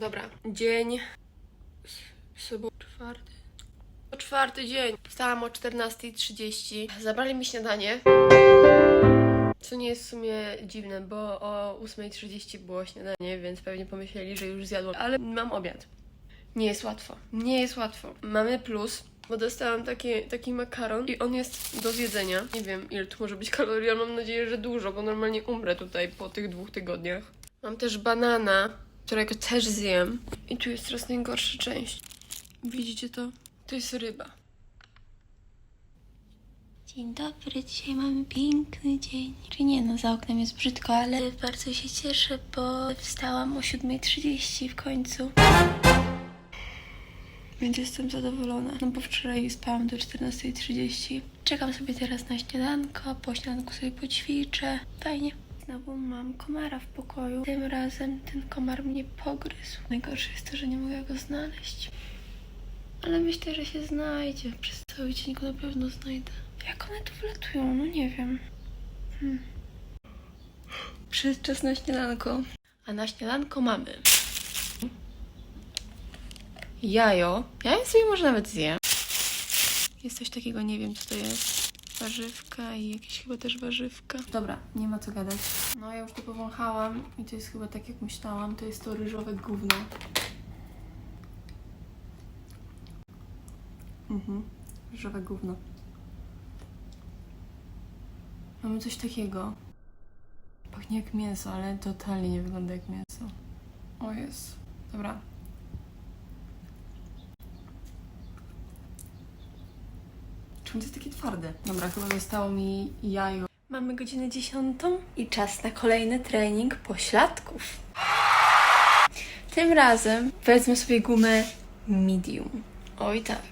Dobra, dzień. Sobota, czwarty. To czwarty dzień. Wstałam o 14.30. Zabrali mi śniadanie. Co nie jest w sumie dziwne, bo o 8.30 było śniadanie, więc pewnie pomyśleli, że już zjadłam. Ale mam obiad. Nie jest łatwo. Nie jest łatwo. Mamy plus, bo dostałam taki, taki makaron i on jest do zjedzenia. Nie wiem, ile tu może być kalorii, ale mam nadzieję, że dużo, bo normalnie umrę tutaj po tych dwóch tygodniach. Mam też banana, którego też zjem. I tu jest teraz najgorsza część. Widzicie to? To jest ryba. Dzień dobry, dzisiaj mamy piękny dzień. Czy nie, no za oknem jest brzydko, ale bardzo się cieszę, bo wstałam o 7.30 w końcu. Więc jestem zadowolona, no bo wczoraj spałam do 14.30. Czekam sobie teraz na śniadanko, po śniadanku sobie poćwiczę. Fajnie. Znowu mam komara w pokoju. Tym razem ten komar mnie pogryzł. Najgorsze jest to, że nie mogę go znaleźć. Ale myślę, że się znajdzie. Przez cały dzień go na pewno znajdę. Jak one tu wlatują? No nie wiem. Hmm. Czas na śniadanko. A na śniadanko mamy jajo. Ja je sobie może nawet zjem. Jest coś takiego, nie wiem co to jest. Warzywka i jakieś chyba też warzywka. Dobra, nie ma co gadać. No ja już to powąchałam i to jest chyba tak jak myślałam. To jest to ryżowe gówno. Mhm, ryżowe gówno. Mamy coś takiego. Pachnie jak mięso, ale totalnie nie wygląda jak mięso. O jest. Dobra. Czemu to jest takie twarde? Dobra, chyba zostało mi jajo. Mamy godzinę dziesiątą i czas na kolejny trening pośladków. Tym razem wezmę sobie gumę medium. Oj tak.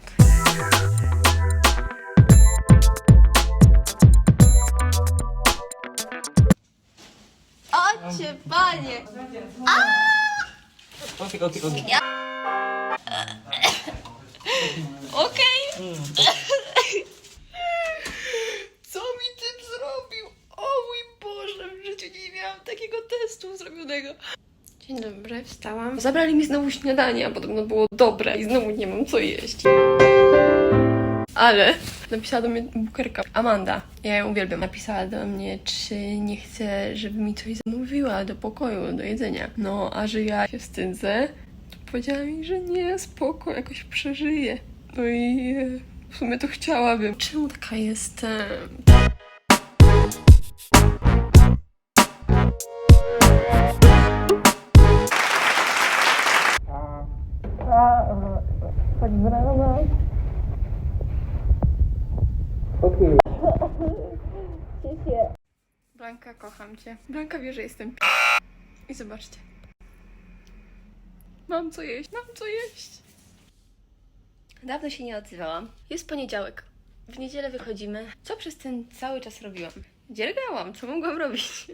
Ocie, panie! Okej, okej, okej. Okej! Co mi tym zrobił? O mój Boże, w życiu nie miałam takiego testu zrobionego. Dzień dobry, wstałam. Zabrali mi znowu śniadanie, a podobno było dobre i znowu nie mam co jeść. Ale napisała do mnie bukerka Amanda, ja ją uwielbiam. Napisała do mnie, czy nie chce, żeby mi coś zamówiła do pokoju, do jedzenia. No, a że ja się wstydzę, to powiedziała mi, że nie, spoko, jakoś przeżyję. No i e, w sumie to chciałabym. Czemu taka jestem? Blanka, kocham cię. Blanka wie, że jestem p... I zobaczcie. Mam co jeść, mam co jeść. Dawno się nie odzywałam. Jest poniedziałek. W niedzielę wychodzimy. Co przez ten cały czas robiłam? Dziergałam, co mogłam robić?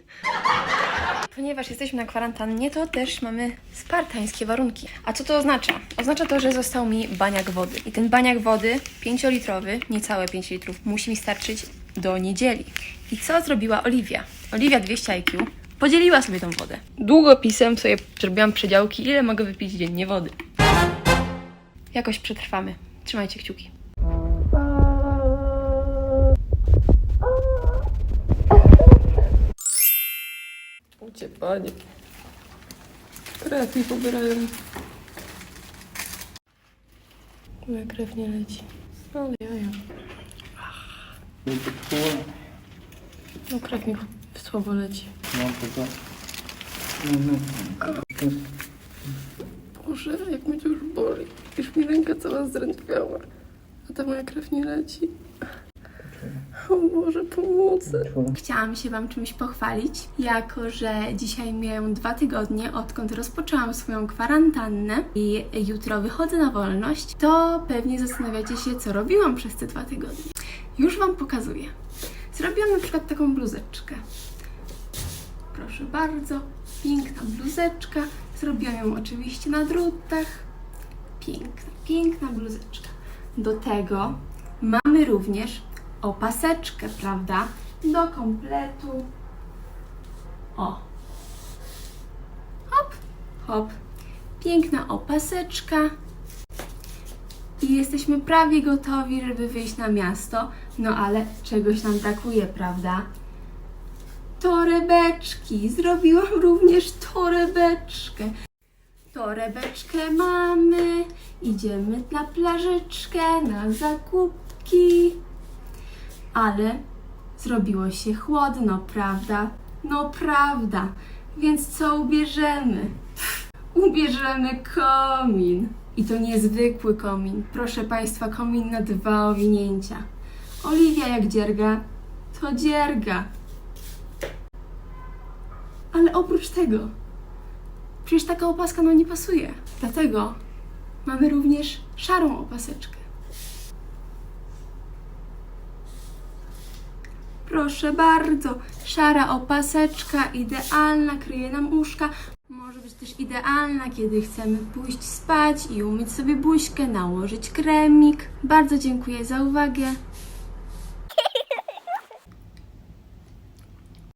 Ponieważ jesteśmy na kwarantannie, to też mamy spartańskie warunki. A co to oznacza? Oznacza to, że został mi baniak wody. I ten baniak wody, 5-litrowy, niecałe 5 litrów, musi mi starczyć do niedzieli. I co zrobiła Oliwia? Oliwia 200 IQ podzieliła sobie tą wodę. Długopisem sobie zrobiłam przedziałki, ile mogę wypić dziennie wody. Jakoś przetrwamy. Trzymajcie kciuki. Ucie, panie. Krew mi pobierają. Moja krew nie leci. Ale jaja. No to czuło. No krew mi słabo leci. No to to. No, no. Boże, jak mnie to już boli. Już mi ręka cała zdrętwiała. A ta moja krew nie leci. O Boże, pomocy. Chciałam się Wam czymś pochwalić, jako że dzisiaj mijają dwa tygodnie, odkąd rozpoczęłam swoją kwarantannę i jutro wychodzę na wolność, to pewnie zastanawiacie się, co robiłam przez te dwa tygodnie. Już Wam pokazuję. Zrobiłam na przykład taką bluzeczkę. Proszę bardzo, piękna bluzeczka. Zrobiłam ją oczywiście na drutach. Piękna, piękna bluzeczka. Do tego mamy również opaseczkę, prawda? Do kompletu. O. Hop, hop. piękna opaseczka i jesteśmy prawie gotowi, żeby wyjść na miasto. No ale czegoś nam brakuje, prawda? Torebeczki. Zrobiłam również torebeczkę. Torebeczkę mamy. Idziemy na plażyczkę, na zakupki. Ale zrobiło się chłodno, prawda? No prawda. Więc co ubierzemy? Ubierzemy komin. I to niezwykły komin. Proszę Państwa, komin na dwa owinięcia. Oliwia jak dzierga, to dzierga. Ale oprócz tego, przecież taka opaska nam nie pasuje. Dlatego mamy również szarą opaseczkę. Proszę bardzo, szara opaseczka, idealna, kryje nam uszka. Być też idealna, kiedy chcemy pójść spać i umyć sobie buźkę, nałożyć kremik. Bardzo dziękuję za uwagę.